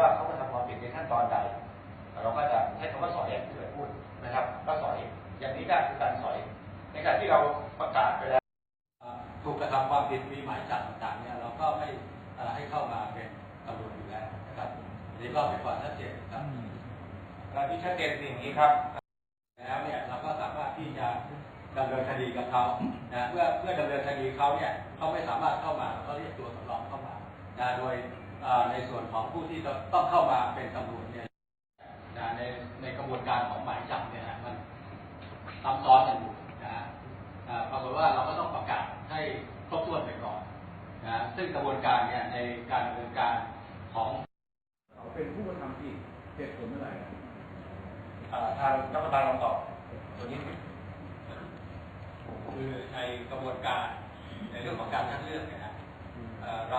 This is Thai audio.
ว่าเขากระทำความผิดในขั้นตอนใด เราก็จะใช้คำว่าสอยอย่างที่เคยพูดนะครับก็สอยอย่างนี้ได้คือการสอย ในการที่เราประกาศไปแล้วถูกกระทำความผิดมีหมายจับต่างๆเนี่ยเราก็ไม่เอ่อให้เข้ามาเป็นตำรวจอยู่แล้วนะครับอันนี่ก็เป็นความชัดเจนครับเราที่ชัดเจนคืออย่างนี้ครับ แล้วเนี่ยเราก็สามารถที่จะดำเนินคดีกับเขานะเพื่อเพื่อดำเนินคดีเขาเนี่ยเขาไม่สามารถเข้ามาเราก็เรียกตัวสำรองเข้ามา นะโดยเอ่อในส่วนของผู้ที่ต้องเข้ามาเป็นตำรวจเนี่ยนะในในกระบวนการของหมายจับเนี่ยนะมันซับซ้อนกันอยู่นะฮะอ่าปรากฏว่าเราก็ต้องประกาศให้ครบถ้วนไปก่อนนะซึ่งกระบวนการเนี่ยในการดำเนินการของเขาเป็นผู้กระทำผิดเหตุผลอะไรอะอ่าทางรัฐบาลลองตอบตัวนี้คือในกระบวนการในเรื่องของการคัดเลือกเนี่ยนะเอ่อเรา